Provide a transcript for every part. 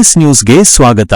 KS ನ್ಯೂಸ್ಗೆ ಸ್ವಾಗತ.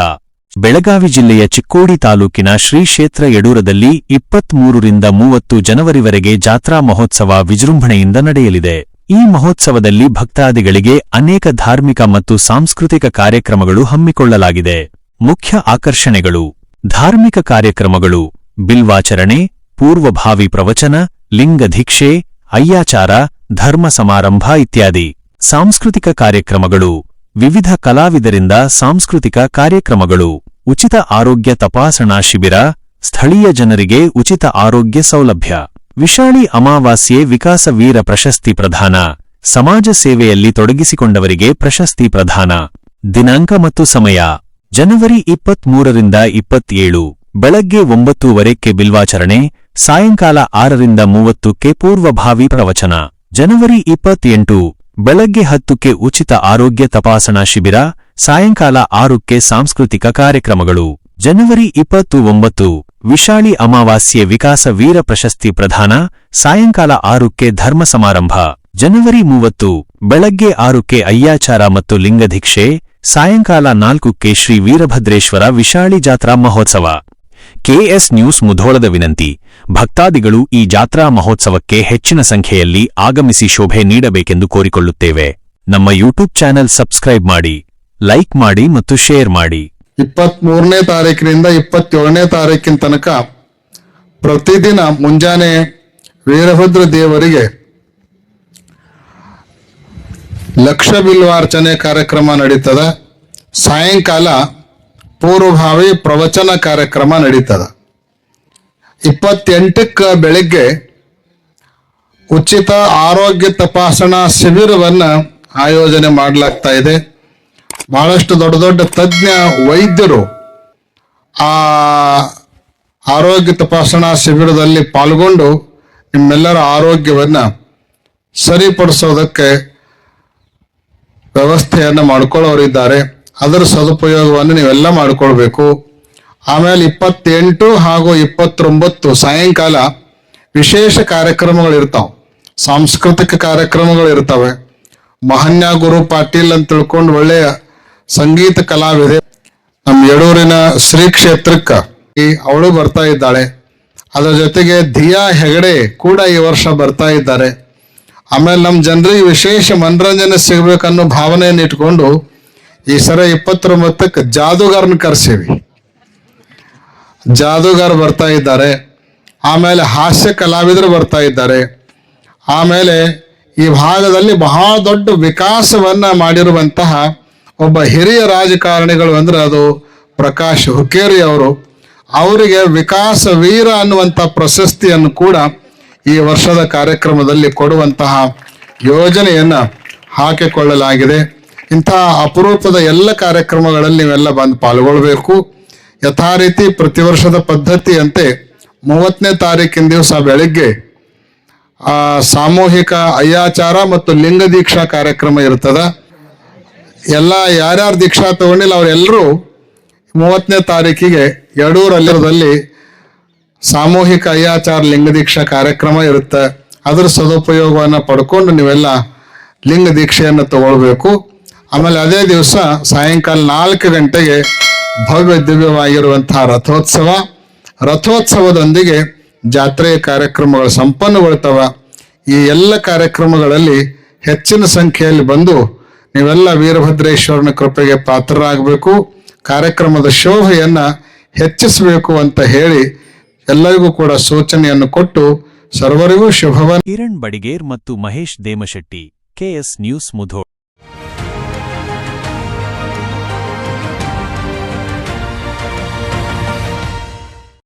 ಬೆಳಗಾವಿ ಜಿಲ್ಲೆಯ ಚಿಕ್ಕೋಡಿ ತಾಲೂಕಿನ ಶ್ರೀ ಕ್ಷೇತ್ರ ಯಡೂರದಲ್ಲಿ ಇಪ್ಪತ್ಮೂರರಿಂದ ಮೂವತ್ತು ಜನವರಿವರೆಗೆ ಜಾತ್ರಾ ಮಹೋತ್ಸವ ವಿಜೃಂಭಣೆಯಿಂದ ನಡೆಯಲಿದೆ. ಈ ಮಹೋತ್ಸವದಲ್ಲಿ ಭಕ್ತಾದಿಗಳಿಗೆ ಅನೇಕ ಧಾರ್ಮಿಕ ಮತ್ತು ಸಾಂಸ್ಕೃತಿಕ ಕಾರ್ಯಕ್ರಮಗಳು ಹಮ್ಮಿಕೊಳ್ಳಲಾಗಿದೆ. ಮುಖ್ಯ ಆಕರ್ಷಣೆಗಳು. ಧಾರ್ಮಿಕ ಕಾರ್ಯಕ್ರಮಗಳು. ಬಿಲ್ವಾಚರಣೆ, ಪೂರ್ವಭಾವಿ ಪ್ರವಚನ ಲಿಂಗಧಿಕ್ಷೆ ಅಯ್ಯಾಚಾರ, ಧರ್ಮ ಸಮಾರಂಭ ಇತ್ಯಾದಿ. ಸಾಂಸ್ಕೃತಿಕ ಕಾರ್ಯಕ್ರಮಗಳು. ವಿವಿಧ ಕಲಾವಿದರಿಂದ ಸಾಂಸ್ಕೃತಿಕ ಕಾರ್ಯಕ್ರಮಗಳು, ಉಚಿತ ಆರೋಗ್ಯ ತಪಾಸಣಾ ಶಿಬಿರ, ಸ್ಥಳೀಯ ಜನರಿಗೆ ಉಚಿತ ಆರೋಗ್ಯ ಸೌಲಭ್ಯ. ವಿಶಾಳಿ ಅಮಾವಾಸ್ಯೆ ವಿಕಾಸ ವೀರ ಪ್ರಶಸ್ತಿ ಪ್ರದಾನ, ಸಮಾಜ ಸೇವೆಯಲ್ಲಿ ತೊಡಗಿಸಿಕೊಂಡವರಿಗೆ ಪ್ರಶಸ್ತಿ ಪ್ರದಾನ. ದಿನಾಂಕ ಮತ್ತು ಸಮಯ, ಜನವರಿ ಇಪ್ಪತ್ಮೂರರಿಂದ ಇಪ್ಪತ್ತೇಳು, ಬೆಳಗ್ಗೆ ಒಂಬತ್ತೂವರೆಕ್ಕೆ ಬಿಲ್ವಾಚರಣೆ, ಸಾಯಂಕಾಲ ಆರರಿಂದ ಮೂವತ್ತಕ್ಕೆ ಪೂರ್ವಭಾವಿ ಪ್ರವಚನ. ಜನವರಿ ಇಪ್ಪತ್ತೆಂಟು ಬೆಳಗ್ಗೆ ಹತ್ತುಕ್ಕೆ ಉಚಿತ ಆರೋಗ್ಯ ತಪಾಸಣಾ ಶಿಬಿರ, ಸಾಯಂಕಾಲ ಆರುಕ್ಕೆ ಸಾಂಸ್ಕೃತಿಕ ಕಾರ್ಯಕ್ರಮಗಳು. ಜನವರಿ ಇಪ್ಪತ್ತು ಒಂಬತ್ತು, ವಿಶಾಳಿ ಅಮಾವಾಸ್ಯೆ ವಿಕಾಸ ವೀರ ಪ್ರಶಸ್ತಿ ಪ್ರದಾನ, ಸಾಯಂಕಾಲ ಆರುಕ್ಕೆ ಧರ್ಮ ಸಮಾರಂಭ. ಜನವರಿ ಮೂವತ್ತು, ಬೆಳಗ್ಗೆ ಆರುಕ್ಕೆ ಅಯ್ಯಾಚಾರ ಮತ್ತು ಲಿಂಗಧೀಕ್ಷೆ, ಸಾಯಂಕಾಲ ನಾಲ್ಕುಕ್ಕೆ ಶ್ರೀ ವೀರಭದ್ರೇಶ್ವರ ವಿಶಾಳಿ ಜಾತ್ರಾ ಮಹೋತ್ಸವ. ಕೆಎಸ್ ನ್ಯೂಸ್ ಮುಧೋಳದ ವಿನಂತಿ. ಭಕ್ತಾದಿಗಳು ಈ ಜಾತ್ರಾ ಮಹೋತ್ಸವಕ್ಕೆ ಹೆಚ್ಚಿನ ಸಂಖ್ಯೆಯಲ್ಲಿ ಆಗಮಿಸಿ ಶೋಭೆ ನೀಡಬೇಕೆಂದು ಕೋರಿಕೊಳ್ಳುತ್ತೇವೆ. ನಮ್ಮ ಯೂಟ್ಯೂಬ್ ಚಾನೆಲ್ ಸಬ್ಸ್ಕ್ರೈಬ್ ಮಾಡಿ, ಲೈಕ್ ಮಾಡಿ ಮತ್ತು ಶೇರ್ ಮಾಡಿ. ಇಪ್ಪತ್ತ್ ಮೂರನೇ ತಾರೀಕಿನಿಂದ ಇಪ್ಪತ್ತೇಳನೇ ತಾರೀಕಿನ ತನಕ ಪ್ರತಿದಿನ ಮುಂಜಾನೆ ವೀರಭದ್ರ ದೇವರಿಗೆ ಲಕ್ಷ ಬಿಲ್ವಾರ್ಚನೆ ಕಾರ್ಯಕ್ರಮ ನಡೀತದ. ಸಾಯಂಕಾಲ ಪೂರ್ವಭಾವಿ ಪ್ರವಚನ ಕಾರ್ಯಕ್ರಮ ನಡೀತದ. ಇಪ್ಪತ್ತೆಂಟಕ್ಕೆ ಬೆಳಿಗ್ಗೆ ಉಚಿತ ಆರೋಗ್ಯ ತಪಾಸಣಾ ಶಿಬಿರವನ್ನ ಆಯೋಜನೆ ಮಾಡಲಾಗ್ತಾ ಇದೆ. ಬಹಳಷ್ಟು ದೊಡ್ಡ ದೊಡ್ಡ ತಜ್ಞ ವೈದ್ಯರು ಆ ಆರೋಗ್ಯ ತಪಾಸಣಾ ಶಿಬಿರದಲ್ಲಿ ಪಾಲ್ಗೊಂಡು ನಿಮ್ಮೆಲ್ಲರ ಆರೋಗ್ಯವನ್ನ ಸರಿಪಡಿಸೋದಕ್ಕೆ ವ್ಯವಸ್ಥೆಯನ್ನು ಮಾಡ್ಕೊಳ್ಳೋರಿದ್ದಾರೆ. ಅದರ ಸದುಪಯೋಗವನ್ನು ನೀವೆಲ್ಲ ಮಾಡ್ಕೊಳ್ಬೇಕು. ಆಮೇಲೆ ಇಪ್ಪತ್ತೆಂಟು ಹಾಗೂ ಇಪ್ಪತ್ತೊಂಬತ್ತು ಸಾಯಂಕಾಲ ವಿಶೇಷ ಕಾರ್ಯಕ್ರಮಗಳು ಇರ್ತಾವ. ಸಾಂಸ್ಕೃತಿಕ ಕಾರ್ಯಕ್ರಮಗಳು ಇರ್ತವೆ. ಮಹನ್ಯ ಗುರು ಪಾಟೀಲ್ ಅಂತ ತಿಳ್ಕೊಂಡು ಒಳ್ಳೆಯ ಸಂಗೀತ ಕಲಾವಿದೆ. ನಮ್ಮ ಯಡೂರಿನ ಶ್ರೀ ಕ್ಷೇತ್ರಕ್ಕೆ ಅವಳು ಬರ್ತಾ ಇದ್ದಾಳೆ. ಅದರ ಜೊತೆಗೆ ಧಿಯಾ ಹೆಗಡೆ ಕೂಡ ಈ ವರ್ಷ ಬರ್ತಾ ಇದ್ದಾರೆ. ಆಮೇಲೆ ನಮ್ಮ ಜನರಿಗೆ ವಿಶೇಷ ಮನರಂಜನೆ ಸಿಗ್ಬೇಕನ್ನೋ ಭಾವನೆಯನ್ನು ಇಟ್ಕೊಂಡು ಈ ಸರ ಇಪ್ಪತ್ತೊಂಬತ್ತಕ್ಕೆ ಜಾದೂಗಾರನ ಕರ್ಸೀವಿ. ಜಾದೂಗಾರ್ ಬರ್ತಾ ಇದ್ದಾರೆ. ಆಮೇಲೆ ಹಾಸ್ಯ ಕಲಾವಿದರು ಬರ್ತಾ ಇದ್ದಾರೆ. ಆಮೇಲೆ ಈ ಭಾಗದಲ್ಲಿ ಬಹಳ ದೊಡ್ಡ ವಿಕಾಸವನ್ನ ಮಾಡಿರುವಂತಹ ಒಬ್ಬ ಹಿರಿಯ ರಾಜಕಾರಣಿಗಳು ಅಂದ್ರೆ ಅದು ಪ್ರಕಾಶ್ ಹುಕ್ಕೇರಿ ಅವರು. ಅವರಿಗೆ ವಿಕಾಸ ವೀರ ಅನ್ನುವಂಥ ಪ್ರಶಸ್ತಿಯನ್ನು ಕೂಡ ಈ ವರ್ಷದ ಕಾರ್ಯಕ್ರಮದಲ್ಲಿ ಕೊಡುವಂತಹ ಯೋಜನೆಯನ್ನ ಹಾಕಿಕೊಳ್ಳಲಾಗಿದೆ. ಇಂತಹ ಅಪರೂಪದ ಎಲ್ಲ ಕಾರ್ಯಕ್ರಮಗಳಲ್ಲಿ ನೀವೆಲ್ಲ ಬಂದು ಪಾಲ್ಗೊಳ್ಬೇಕು. ಯಥಾ ರೀತಿ ಪ್ರತಿ ವರ್ಷದ ಪದ್ಧತಿಯಂತೆ ಮೂವತ್ತನೇ ತಾರೀಕಿನ ದಿವಸ ಬೆಳಗ್ಗೆ, ಆ, ಸಾಮೂಹಿಕ ಅಯ್ಯಾಚಾರ ಮತ್ತು ಲಿಂಗ ದೀಕ್ಷಾ ಕಾರ್ಯಕ್ರಮ ಇರ್ತದ. ಎಲ್ಲ ಯಾರ್ಯಾರು ದೀಕ್ಷಾ ತಗೊಂಡಿಲ್ಲ ಅವರೆಲ್ಲರೂ ಮೂವತ್ತನೇ ತಾರೀಕಿಗೆ ಯಡೂರಲ್ಲಿರದಲ್ಲಿ ಸಾಮೂಹಿಕ ಅಯ್ಯಾಚಾರ ಲಿಂಗ ದೀಕ್ಷಾ ಕಾರ್ಯಕ್ರಮ ಇರುತ್ತೆ. ಅದರ ಸದುಪಯೋಗವನ್ನು ಪಡ್ಕೊಂಡು ನೀವೆಲ್ಲ ಲಿಂಗ ದೀಕ್ಷೆಯನ್ನು ತಗೊಳ್ಬೇಕು. ಆಮೇಲೆ ಅದೇ ದಿವಸ ಸಾಯಂಕಾಲ ನಾಲ್ಕು ಗಂಟೆಗೆ ಭವ್ಯ ದಿವ್ಯವಾಗಿರುವಂತಹ ರಥೋತ್ಸವ. ರಥೋತ್ಸವದೊಂದಿಗೆ ಜಾತ್ರೆಯ ಕಾರ್ಯಕ್ರಮಗಳು ಸಂಪನ್ನಗೊಳ್ತವ. ಈ ಎಲ್ಲ ಕಾರ್ಯಕ್ರಮಗಳಲ್ಲಿ ಹೆಚ್ಚಿನ ಸಂಖ್ಯೆಯಲ್ಲಿ ಬಂದು ನೀವೆಲ್ಲ ವೀರಭದ್ರೇಶ್ವರನ ಕೃಪೆಗೆ ಪಾತ್ರರಾಗಬೇಕು. ಕಾರ್ಯಕ್ರಮದ ಶೋಭೆಯನ್ನ ಹೆಚ್ಚಿಸಬೇಕು ಅಂತ ಹೇಳಿ ಎಲ್ಲರಿಗೂ ಕೂಡ ಸೂಚನೆಯನ್ನು ಕೊಟ್ಟು ಸರ್ವರಿಗೂ ಶುಭವನ್ನು ಕಿರಣ್ ಬಡಿಗೇರ್ ಮತ್ತು ಮಹೇಶ್ ದೇಮಶೆಟ್ಟಿ ಕೆಎಸ್ ನ್ಯೂಸ್ ಮುಧೋಳ್.